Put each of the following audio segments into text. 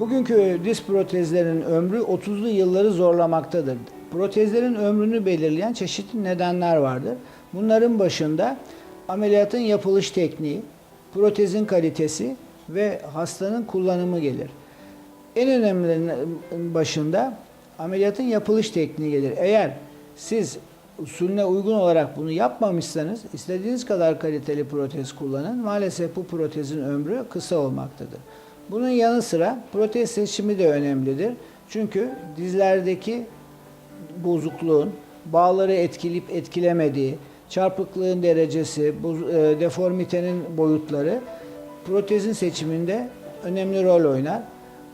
Bugünkü diz protezlerin ömrü 30'lu yılları zorlamaktadır. Protezlerin ömrünü belirleyen çeşitli nedenler vardır. Bunların başında ameliyatın yapılış tekniği, protezin kalitesi ve hastanın kullanımı gelir. En önemlilerinin başında ameliyatın yapılış tekniği gelir. Eğer siz usulüne uygun olarak bunu yapmamışsanız istediğiniz kadar kaliteli protez kullanın. Maalesef bu protezin ömrü kısa olmaktadır. Bunun yanı sıra protez seçimi de önemlidir. Çünkü dizlerdeki bozukluğun bağları etkileyip etkilemediği, çarpıklığın derecesi, e, deformitenin boyutları protezin seçiminde önemli rol oynar.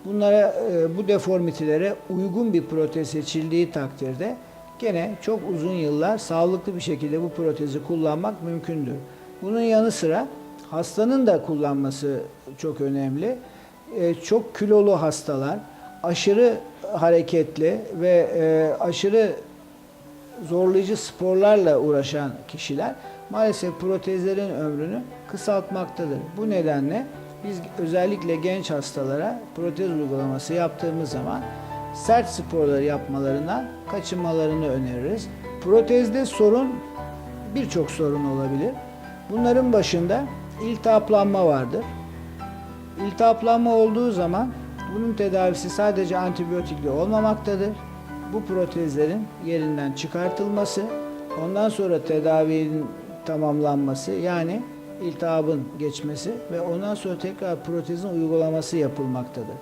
Bunlara e, bu deformitelere uygun bir protez seçildiği takdirde gene çok uzun yıllar sağlıklı bir şekilde bu protezi kullanmak mümkündür. Bunun yanı sıra hastanın da kullanması çok önemli. E, Çok kilolu hastalar, aşırı hareketli ve e, aşırı zorlayıcı sporlarla uğraşan kişiler maalesef protezlerin ömrünü kısaltmaktadır. Bu nedenle biz özellikle genç hastalara protez uygulaması yaptığımız zaman sert sporları yapmalarından kaçınmalarını öneririz. Protezde sorun birçok sorun olabilir. Bunların başında iltihaplanma vardır. İltihaplanma olduğu zaman bunun tedavisi sadece antibiyotikle olmamaktadır. Bu protezlerin yerinden çıkartılması, ondan sonra tedavinin tamamlanması yani iltihabın geçmesi ve ondan sonra tekrar protezin uygulaması yapılmaktadır.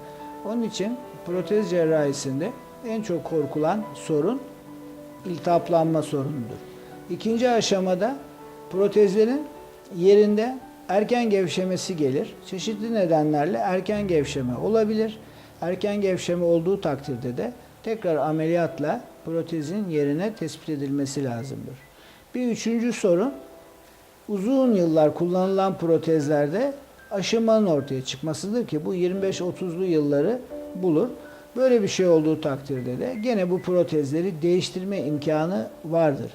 Onun için protez cerrahisinde en çok korkulan sorun iltihaplanma sorunudur. İkinci aşamada protezlerin yerinde erken gevşemesi gelir. Çeşitli nedenlerle erken gevşeme olabilir. Erken gevşeme olduğu takdirde de tekrar ameliyatla protezin yerine tespit edilmesi lazımdır. Bir üçüncü sorun uzun yıllar kullanılan protezlerde aşınmanın ortaya çıkmasıdır ki bu 25-30'lu yılları bulur. Böyle bir şey olduğu takdirde de gene bu protezleri değiştirme imkanı vardır.